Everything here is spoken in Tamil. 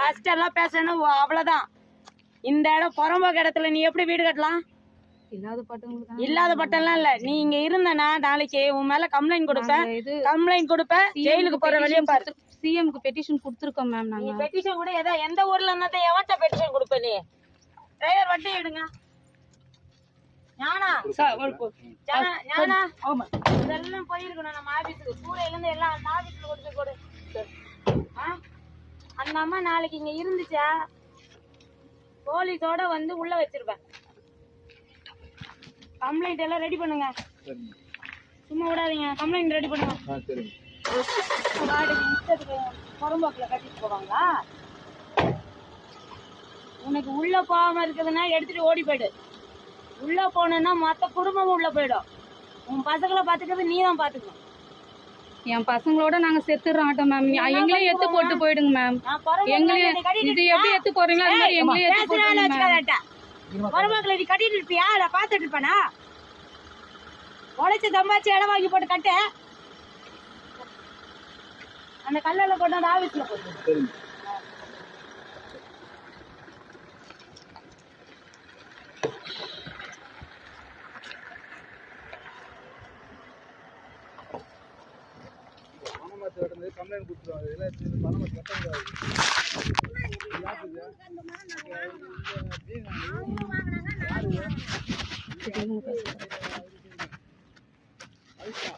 கஷ்டம் எல்லாம் பேசணும் அவ்வளவுதான். இந்த இடம் புறம்போக்கு இடத்துல நீ எப்படி வீடு கட்டலாம்? இல்லாத பட்டம்லாம் இல்ல. நீ இங்க இருந்தனா நாளைக்கு உன் மேல கம்ப்ளைண்ட் கொடுப்பேன் இது கம்ப்ளைண்ட் கொடுப்ப. ஜெயிலுக்கு போற வழியும் பாரு. சிஎம்க்கு பெட்டிஷன் கொடுத்துருக்கோம் மேம் நீ நாங்க. பெட்டிஷன் கூட எதா எந்த ஊர்ல இருந்தா எவன்ட்ட பெட்டிஷன் கொடுப்ப நீ? டிரைவர் வண்டி எடுங்க. ஞானா? ஞானா, இதெல்லாம் போயிருக்கணும் நம்ம ஆபீஸுக்கு கூடையில இருந்து எல்லாம் ஆபீஸ்ல கொடுத்து கொடு? அந்த அம்மா நாளைக்கு இங்க இருந்துச்சா? போலீஸோட வந்து உள்ள வச்சிருப்பேன் கம்ப்ளைண்ட் எல்லாம் ரெடி பண்ணுங்க. சும்மா விடாதீங்க. கம்ப்ளைண்ட் ரெடி பண்ணுங்க. வாடகை இஷ்டத்துக்கு புறம்போக்குல கட்டிட்டு போவாங்களா? உனக்கு உள்ள போகாம இருக்குதுன்னா எடுத்துட்டு ஓடி போயிடு. உள்ள போனேன்னா மொத்த குடும்பமும் உள்ள போயிடும். உன் பசங்களை பாத்துக்கிறது நீ தான் பாத்துக்கணும் என் பசங்களோட நாங்க செத்துடுறோம் மேம் எங்களையும் எத்து போட்டு போயிடுங்க மேம் எங்களையும் இது எப்படி எத்து போறீங்களோ அது மாதிரி எங்களையும் எத்து புறம்போக்குல நீ கட்டிட்டு இருப்பியா? நான் பாத்துட்டு இருப்பேனா? உழைச்சு சம்பாதிச்சு இடம் வாங்கி போட்டு கட்ட. அந்த கல்லெல்லாம் கொண்டு வந்து பார்த்து கம்ப்ளைண்ட் கொடுத்துருவாங்க இதெல்லாம் எடுத்து பணம் கட்ட முடியாது அதுக்கா